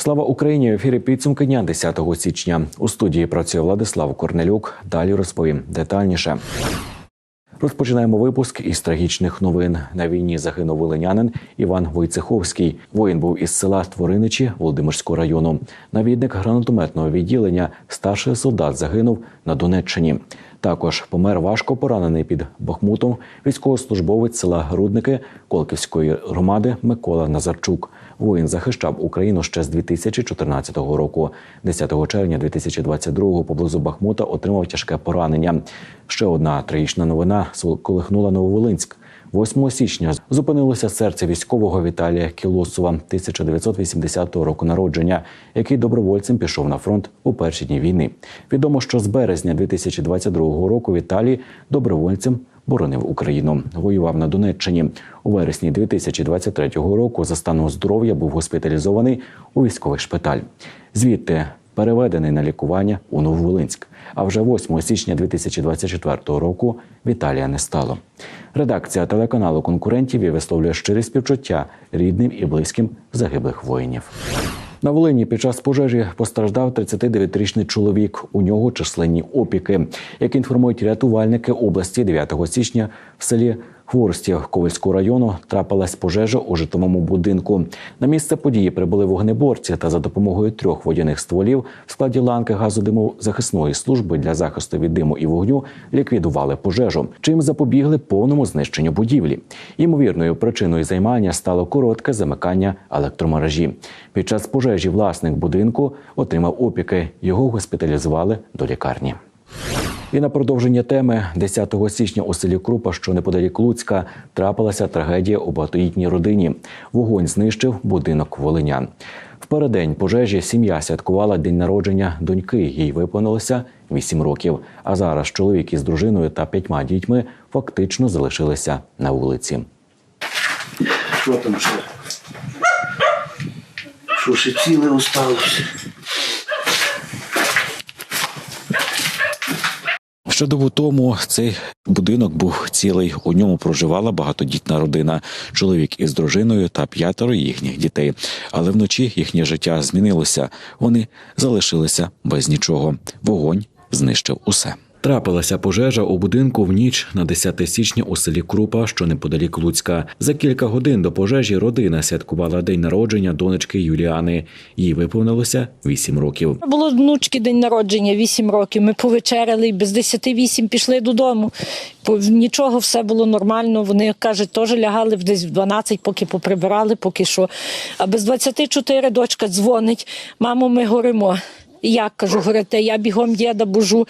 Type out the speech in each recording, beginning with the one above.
Слава Україні! В ефірі підсумки дня 10 січня. У студії працює Владислав Корнелюк. Далі розповім детальніше. Розпочинаємо випуск із трагічних новин. На війні загинув волинянин Іван Войцеховський. Воїн був із села Твориничі Володимирського району. Навідник гранатометного відділення, старший солдат, загинув на Донеччині. Також помер важко поранений під Бахмутом військовослужбовець села Грудники Колківської громади Микола Назарчук. Воїн захищав Україну ще з 2014 року. 10 червня 2022 поблизу Бахмута отримав тяжке поранення. Ще одна трагічна новина сколихнула Нововолинськ. 8 січня зупинилося серце військового Віталія Кілосова 1980 року народження, який добровольцем пішов на фронт у перші дні війни. Відомо, що з березня 2022 року Віталій добровольцем боронив Україну. Воював на Донеччині. У вересні 2023 року за станом здоров'я був госпіталізований у військовий шпиталь. Звідти переведений на лікування у Нововолинськ. А вже 8 січня 2024 року Віталія не стало. Редакція телеканалу конкурентів і висловлює щирі співчуття рідним і близьким загиблих воїнів. На Волині під час пожежі постраждав 39-річний чоловік. У нього численні опіки. Як інформують рятувальники області, 9 січня в селі Хворостів Ковальського району трапилась пожежа у житловому будинку. На місце події прибули вогнеборці та за допомогою трьох водяних стволів в складі ланки газодимозахисної служби для захисту від диму і вогню ліквідували пожежу, чим запобігли повному знищенню будівлі. Імовірною причиною займання стало коротке замикання електромережі. Під час пожежі власник будинку отримав опіки. Його госпіталізували до лікарні. І на продовження теми 10 січня у селі Крупа, що неподалік Луцька, трапилася трагедія у багатоїтній родині. Вогонь знищив будинок волинян. В переддень пожежі сім'я святкувала день народження доньки. Їй виповнилося 8 років. А зараз чоловік із дружиною та п'ятьма дітьми фактично залишилися на вулиці. Що там ще? Що ще ціле осталося? Ще добу тому цей будинок був цілий. У ньому проживала багатодітна родина, чоловік із дружиною та п'ятеро їхніх дітей. Але вночі їхнє життя змінилося. Вони залишилися без нічого. Вогонь знищив усе. Трапилася пожежа у будинку в ніч на 10 січня у селі Крупа, що неподалік Луцька. За кілька годин до пожежі родина святкувала день народження донечки Юліани. Їй виповнилося 8 років. Було внучки день народження, 8 років. Ми повечеряли без 10-8 пішли додому. Нічого, все було нормально. Вони кажуть, теж лягали десь в 12, поки поприбирали, поки що. А без 24 дочка дзвонить. Мамо, ми горимо. І Я кажу, горите, я бігом діда бужу,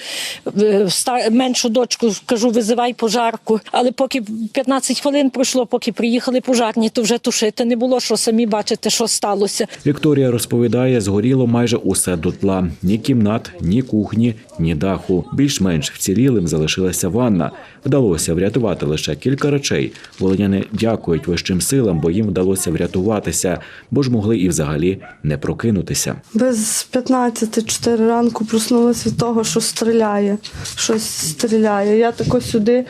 е, меншу дочку кажу, визивай пожарку. Але поки 15 хвилин пройшло, поки приїхали пожарні, то вже тушити не було, що самі бачите, що сталося. Вікторія розповідає, згоріло майже усе дотла: ні кімнат, ні кухні, ні даху. Більш-менш вцілілим залишилася ванна. Вдалося врятувати лише кілька речей. Волиняни дякують вищим силам, бо їм вдалося врятуватися, бо ж могли і взагалі не прокинутися. Без 15-4 ранку проснулася від того, що стріляє. Щось стріляє. Я тако сюди,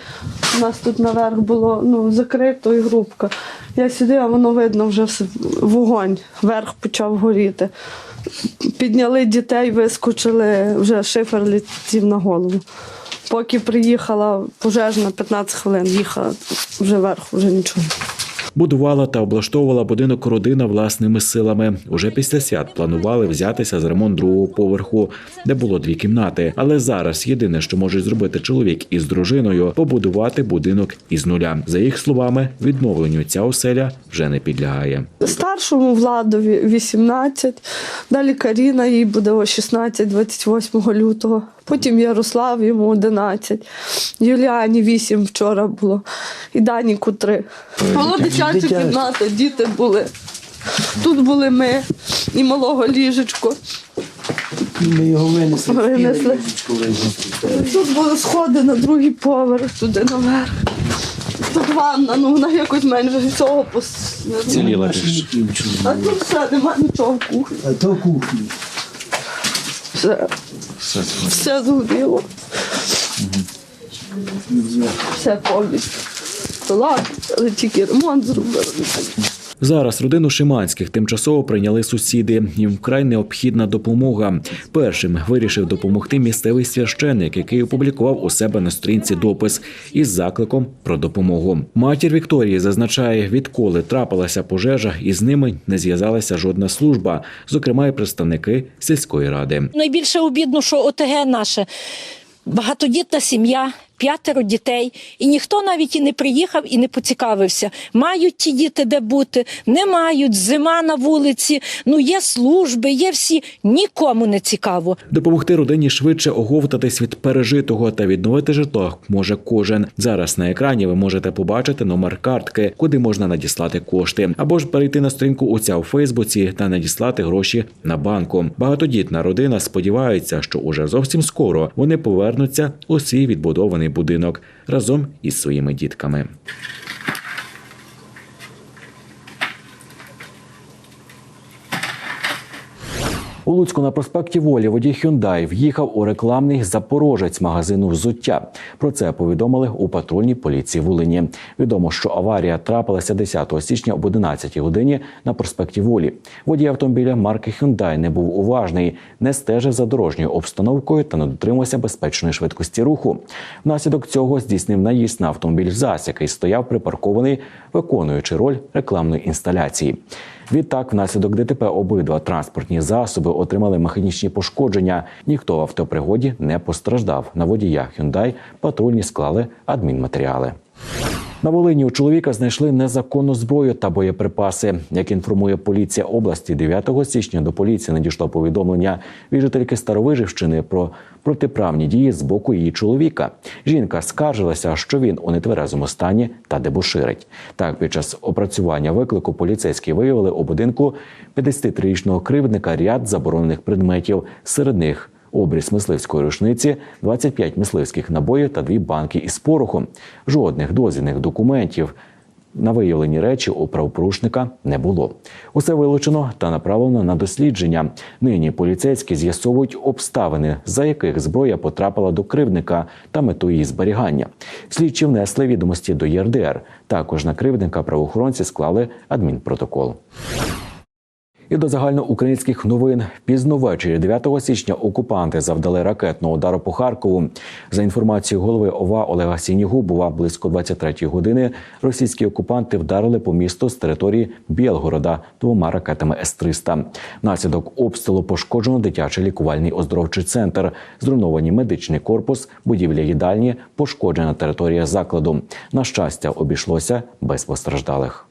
у нас тут наверх було ну, закрито і грубка. Я сюди, а воно видно, вже вогонь, верх почав горіти. Підняли дітей, вискочили, вже шифер летів на голову. Поки приїхала пожежна, 15 хвилин їхала, вже верх, вже нічого. Будувала та облаштовувала будинок родина власними силами. Уже після свят планували взятися за ремонт другого поверху, де було дві кімнати. Але зараз єдине, що може зробити чоловік із дружиною, побудувати будинок із нуля. За їх словами, відновленню ця оселя вже не підлягає. Старшому Владові 18, далі Каріна, їй буде о 16, 28 лютого. Потім Ярослав йому 11, Юліані 8 вчора було, і Даніку 3. Було дитяча кімната, діти були. Тут були ми і малого ліжечко. Ми його винесли. Винесли. Тут були сходи на другий поверх, туди наверх. Тут ванна, ну вона якось менше від цього пос... не. Ціліла Наші більше. дітей вчили. А тут все, нема нічого в кухні. А то кухня. Все, все згоріло. Все повністю. Ладно, але тільки ремонт зробили. Зараз родину Шиманських тимчасово прийняли сусіди. Їм вкрай необхідна допомога. Першим вирішив допомогти місцевий священник, який опублікував у себе на сторінці допис із закликом про допомогу. Матір Вікторії зазначає, відколи трапилася пожежа, і з ними не зв'язалася жодна служба, зокрема й представники сільської ради. Найбільше обідно, що ОТГ наше багатодітна сім'я. П'ятеро дітей, і ніхто навіть і не приїхав і не поцікавився. Мають ті діти де бути, не мають, зима на вулиці, ну є служби, є всі. Нікому не цікаво. Допомогти родині швидше оговтатись від пережитого та відновити житло може кожен. Зараз на екрані ви можете побачити номер картки, куди можна надіслати кошти, або ж перейти на сторінку отця у Фейсбуці та надіслати гроші на банку. Багатодітна родина сподівається, що уже зовсім скоро вони повернуться у свій відбудований будинок разом із своїми дітками. У Луцьку на проспекті Волі водій Hyundai в'їхав у рекламний запорожець магазину взуття. Про це повідомили у патрульній поліції Волині. Відомо, що аварія трапилася 10 січня об 11 годині на проспекті Волі. Водій автомобіля марки Hyundai не був уважний, не стежив за дорожньою обстановкою та не дотримувався безпечної швидкості руху. Внаслідок цього здійснив наїзд на автомобіль ЗАЗ, який стояв припаркований, виконуючи роль рекламної інсталяції. Відтак, внаслідок ДТП обидва транспортні засоби отримали механічні пошкодження. Ніхто в автопригоді не постраждав. На водія Hyundai патрульні склали адмінматеріали. На Волині у чоловіка знайшли незаконну зброю та боєприпаси. Як інформує поліція області, 9 січня до поліції надійшло повідомлення від жительки Старовижівщини про протиправні дії з боку її чоловіка. Жінка скаржилася, що він у нетверезому стані та дебоширить. Так, під час опрацювання виклику поліцейські виявили у будинку 53-річного кривдника ряд заборонених предметів. Серед них обріз мисливської рушниці, 25 мисливських набоїв та дві банки із порохом. Жодних дозвільних документів на виявлені речі у правопорушника не було. Усе вилучено та направлено на дослідження. Нині поліцейські з'ясовують обставини, за яких зброя потрапила до кривдника та мету її зберігання. Слідчі внесли відомості до ЄРДР. Також на кривдника правоохоронці склали адмінпротокол. І до загальноукраїнських новин пізно ввечері 9 січня окупанти завдали ракетного удару по Харкову. За інформацією голови ОВА Олега Сінігубова, близько 23 години російські окупанти вдарили по місту з території Білгорода двома ракетами С-300. Внаслідок обстрілу пошкоджено дитячий лікувальний оздоровчий центр, зруйновані медичний корпус, будівля їдальні, пошкоджена територія закладу. На щастя, обійшлося без постраждалих.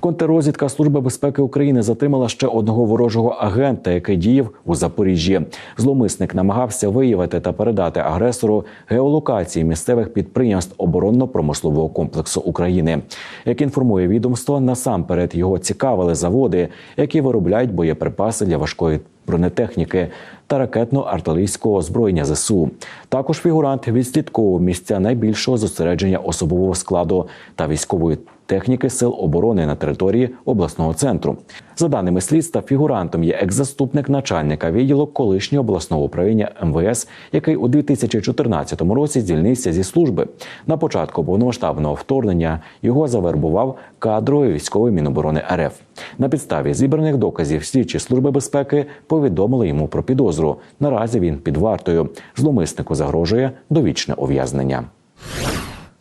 Контррозвідка Служби безпеки України затримала ще одного ворожого агента, який діяв у Запоріжжі. Зломисник намагався виявити та передати агресору геолокації місцевих підприємств оборонно-промислового комплексу України. Як інформує відомство, насамперед його цікавили заводи, які виробляють боєприпаси для важкої бронетехніки та ракетно-артилерійського озброєння ЗСУ. Також фігурант відслідковував місця найбільшого зосередження особового складу та військової техніки сил оборони на території обласного центру. За даними слідства, фігурантом є екс-заступник начальника відділу колишнього обласного управління МВС, який у 2014 році звільнився зі служби. На початку повномасштабного вторгнення його завербував кадровий військовий міноборони РФ. На підставі зібраних доказів слідчі служби безпеки повідомили йому про підозру. Наразі він під вартою. Зломиснику загрожує довічне ув'язнення.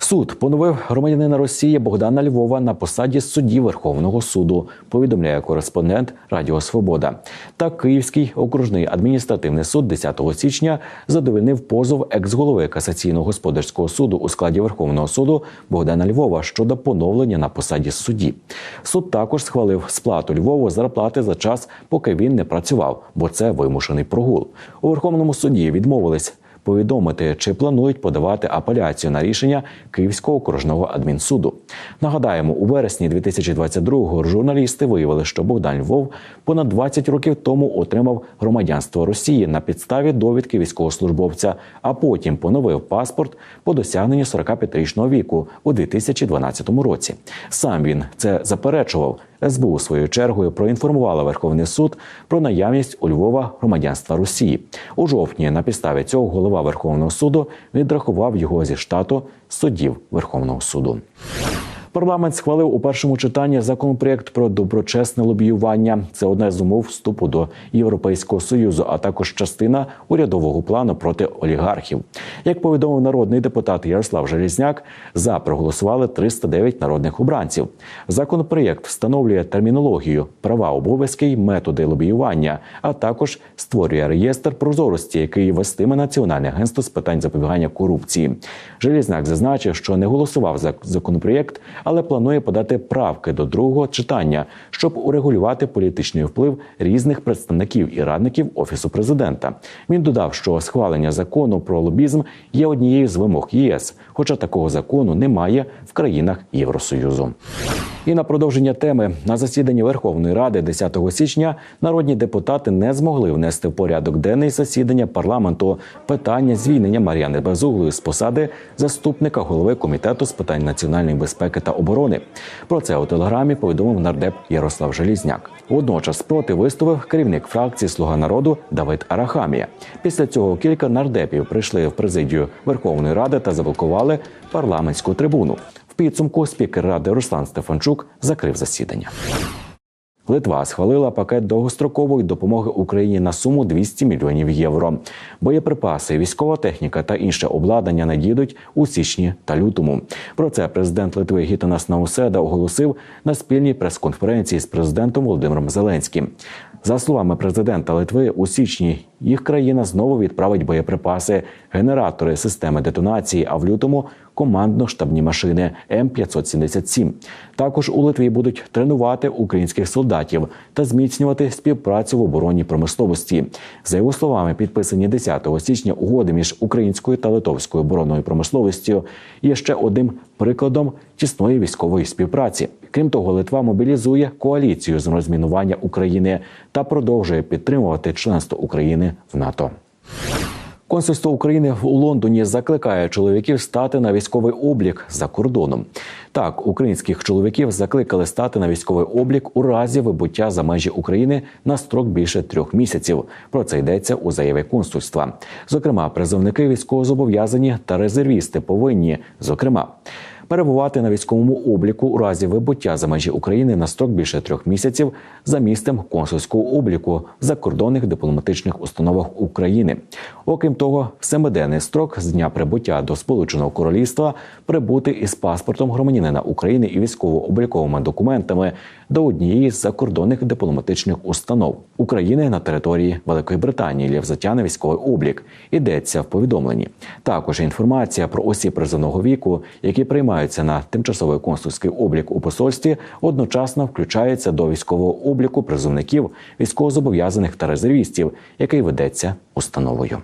Суд поновив громадянина Росії Богдана Львова на посаді судді Верховного суду. Повідомляє кореспондент Радіо Свобода. Та Київський окружний адміністративний суд 10 січня задовольнив позов екс-голови касаційного господарського суду у складі Верховного суду Богдана Львова щодо поновлення на посаді судді. Суд також схвалив сплату Львову зарплати за час, поки він не працював, бо це вимушений прогул. У Верховному суді відмовились повідомити, чи планують подавати апеляцію на рішення Київського окружного адмінсуду. Нагадаємо, у вересні 2022-го журналісти виявили, що Богдан Львов понад 20 років тому отримав громадянство Росії на підставі довідки військовослужбовця, а потім поновив паспорт по досягненню 45-річного віку у 2012 році. Сам він це заперечував. СБУ своєю чергою проінформувала Верховний суд про наявність у Львова громадянства Росії. У жовтні на підставі цього голова Верховного суду відрахував його зі штату суддів Верховного суду. Парламент схвалив у першому читанні законопроєкт про доброчесне лобіювання. Це одне з умов вступу до Європейського союзу, а також частина урядового плану проти олігархів. Як повідомив народний депутат Ярослав Желізняк, за проголосували 309 народних обранців. Законопроєкт встановлює термінологію, права, обов'язки й методи лобіювання, а також створює реєстр прозорості, який вестиме Національне агентство з питань запобігання корупції. Желізняк зазначив, що не голосував за законопроєкт, але планує подати правки до другого читання, щоб урегулювати політичний вплив різних представників і радників офісу президента. Він додав, що схвалення закону про лобізм є однією з вимог ЄС, хоча такого закону немає в країнах Євросоюзу. І на продовження теми на засіданні Верховної Ради 10 січня народні депутати не змогли внести в порядок денний засідання парламенту питання звільнення Мар'яни Безуглої з посади заступника голови комітету з питань національної безпеки оборони. Про це у телеграмі повідомив нардеп Ярослав Желізняк. Водночас проти виступив керівник фракції Слуга народу Давид Арахамія. Після цього кілька нардепів прийшли в президію Верховної Ради та заблокували парламентську трибуну. В підсумку спікер ради Руслан Стефанчук закрив засідання. Литва схвалила пакет довгострокової допомоги Україні на суму 200 мільйонів євро. Боєприпаси, військова техніка та інше обладнання надійдуть у січні та лютому. Про це президент Литви Гітанас Науседа оголосив на спільній прес-конференції з президентом Володимиром Зеленським. За словами президента Литви, у січні їх країна знову відправить боєприпаси, генератори системи детонації, а в лютому командно-штабні машини М577. Також у Литві будуть тренувати українських солдатів та зміцнювати співпрацю в оборонній промисловості. За його словами, підписані 10 січня угоди між українською та литовською оборонною промисловістю є ще одним прикладом тісної військової співпраці. Крім того, Литва мобілізує коаліцію з розмінування України та продовжує підтримувати членство України в НАТО. Консульство України у Лондоні закликає чоловіків стати на військовий облік за кордоном. Так, українських чоловіків закликали стати на військовий облік у разі вибуття за межі України на строк більше трьох місяців. Про це йдеться у заяві консульства. Зокрема, призовники військовозобов'язані та резервісти повинні, зокрема. Перебувати на військовому обліку у разі вибуття за межі України на строк більше трьох місяців за місцем консульського обліку в закордонних дипломатичних установах України. Окрім того, семиденний строк з дня прибуття до Сполученого Королівства прибути із паспортом громадянина України і військово-обліковими документами до однієї з закордонних дипломатичних установ України на території Великої Британії для взяття на військовий облік. Йдеться в повідомленні. Також інформація про осіб призовного віку, які приймаються на тимчасовий консульський облік у посольстві, одночасно включається до військового обліку призовників, військовозобов'язаних та резервістів, який ведеться установою.